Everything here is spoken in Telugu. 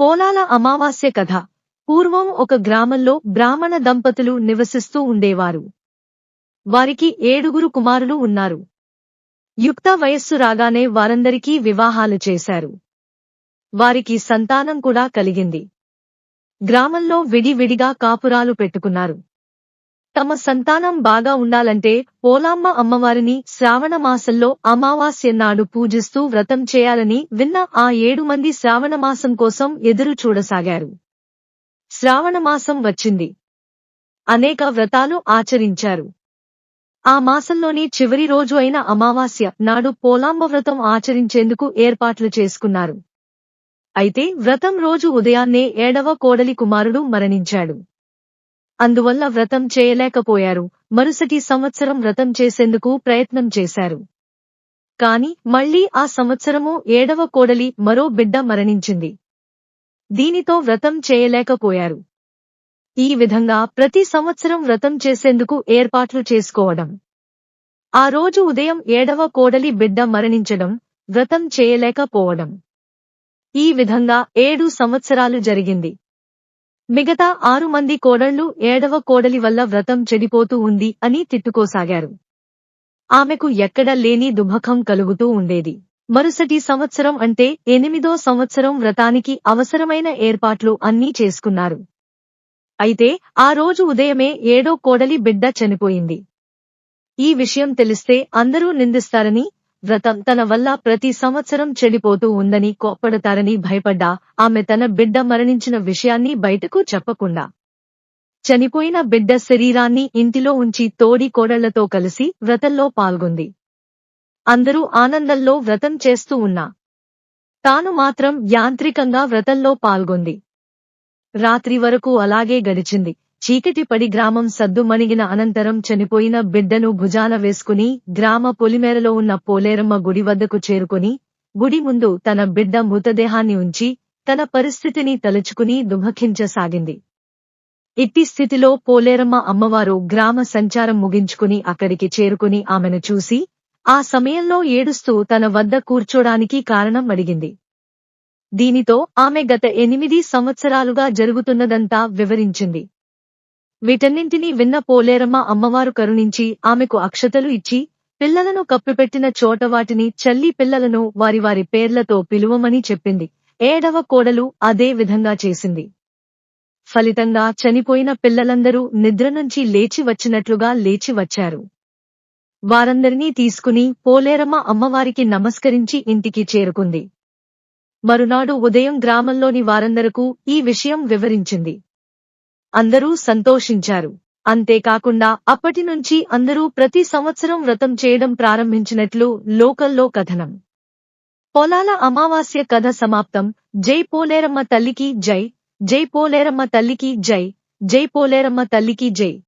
పోలాల అమావాస్య కథ. పూర్వం ఒక గ్రామంలో బ్రాహ్మణ దంపతులు నివసిస్తూ ఉండేవారు. వారికి ఏడుగురు కుమారులు ఉన్నారు. యుక్త వయస్సు రాగానే వారందరికీ వివాహాలు చేశారు. వారికి సంతానం కూడా కలిగింది. గ్రామంలో విడివిడిగా కాపురాలు పెట్టుకున్నారు. తమ సంతానం బాగా ఉండాలంటే పోలామ్మ అమ్మవారిని శ్రావణ మాసంలో అమావాస్య నాడు పూజిస్తూ వ్రతం చేయాలని విన్న ఆ ఏడు మంది శ్రావణ మాసం కోసం ఎదురు చూడసాగారు. శ్రావణ మాసం వచ్చింది. అనేక వ్రతాలు ఆచరించారు. ఆ మాసంలోని చివరి రోజు అయిన అమావాస్య నాడు పోలాంబ వ్రతం ఆచరించేందుకు ఏర్పాట్లు చేసుకున్నారు. అయితే వ్రతం రోజు ఉదయాన్నే ఏడవ కోడలి కుమారుడు మరణించాడు. అందువల్ల వ్రతం చేయలేకపోయారు. మరుసటి సంవత్సరం వ్రతం చేసేందుకు ప్రయత్నం చేశారు. కాని మళ్ళీ ఆ సంవత్సరము ఏడవ కోడలి మరో బిడ్డ మరణించింది. దీనితో వ్రతం చేయలేకపోయారు. ఈ విధంగా ప్రతి సంవత్సరం వ్రతం చేసేందుకు ఏర్పాట్లు చేసుకోవడం. ఆ రోజు ఉదయం ఏడవ కోడలి బిడ్డ మరణించడం వ్రతం చేయలేకపోవడం. ఈ విధంగా ఏడు సంవత్సరాలు జరిగింది. మిగతా ఆరు మంది కోడళ్ళు ఏడవ కోడలి వల్ల వ్రతం చెడిపోతూ ఉంది అని తిట్టుకోసాగారు. ఆమెకు ఎక్కడ లేని దుఃఖం కలుగుతూ ఉండేది. మరుసటి సంవత్సరం అంటే ఎనిమిదో సంవత్సరం వ్రతానికి అవసరమైన ఏర్పాట్లు అన్నీ చేసుకున్నారు. అయితే ఆ రోజు ఉదయమే ఏడో కోడలి బిడ్డ చనిపోయింది. ఈ విషయం తెలిస్తే అందరూ నిందిస్తారని వ్రతం తన వల్ల ప్రతి సంవత్సరం చెడిపోతూ ఉందని కోప్పడతారని భయపడ్డా. ఆమె తన బిడ్డ మరణించిన విషయాన్ని బయటకు చెప్పకుండా చనిపోయిన బిడ్డ శరీరాన్ని ఇంటిలో ఉంచి తోడి కోడళ్ళతో కలిసి వ్రతంలో పాల్గొంది. అందరూ ఆనందంలో వ్రతం చేస్తూ ఉన్నా. తాను మాత్రం యాంత్రికంగా వ్రతంలో పాల్గొంది. రాత్రి వరకు అలాగే గడిచింది. చీకటి పడి గ్రామం సద్దుమణిగిన అనంతరం చనిపోయిన బిడ్డను భుజాన వేసుకుని గ్రామ పొలిమేరలో ఉన్న పోలేరమ్మ గుడి వద్దకు చేరుకుని గుడి ముందు తన బిడ్డ మృతదేహాన్ని ఉంచి తన పరిస్థితిని తలుచుకుని దుమఖించసాగింది ఇట్టి స్థితిలో పోలేరమ్మ అమ్మవారు గ్రామ సంచారం ముగించుకుని అక్కడికి చేరుకుని ఆమెను చూసి ఆ సమయంలో ఏడుస్తూ తన వద్ద కూర్చోడానికి కారణం అడిగింది. దీనితో ఆమె గత ఎనిమిది సంవత్సరాలుగా జరుగుతున్నదంతా వివరించింది. వీటన్నింటినీ విన్న పోలేరమ్మ అమ్మవారు కరుణించి ఆమెకు అక్షతలు ఇచ్చి పిల్లలను కప్పిపెట్టిన చోట వాటిని చల్లి పిల్లలను వారి వారి పేర్లతో పిలువమని చెప్పింది. ఏడవ కోడలు అదే విధంగా చేసింది. ఫలితంగా చనిపోయిన పిల్లలందరూ నిద్ర నుంచి లేచి వచ్చినట్లుగా లేచి వచ్చారు. వారందరినీ తీసుకుని పోలేరమ్మ అమ్మవారికి నమస్కరించి ఇంటికి చేరుకుంది. మరునాడు ఉదయం గ్రామంలోని వారందరకు ఈ విషయం వివరించింది. అందరూ సంతోషించారు. అంతేకాకుండా అప్పటి నుంచి అందరూ ప్రతి సంవత్సరం వ్రతం చేయడం ప్రారంభించినట్లు లోకల్లో కథనం. పొలాల అమావాస్య కథ సమాప్తం. జై పోలేరమ్మ తల్లికి జై జై పోలేరమ్మ తల్లికి జై జై పోలేరమ్మ తల్లికి జై.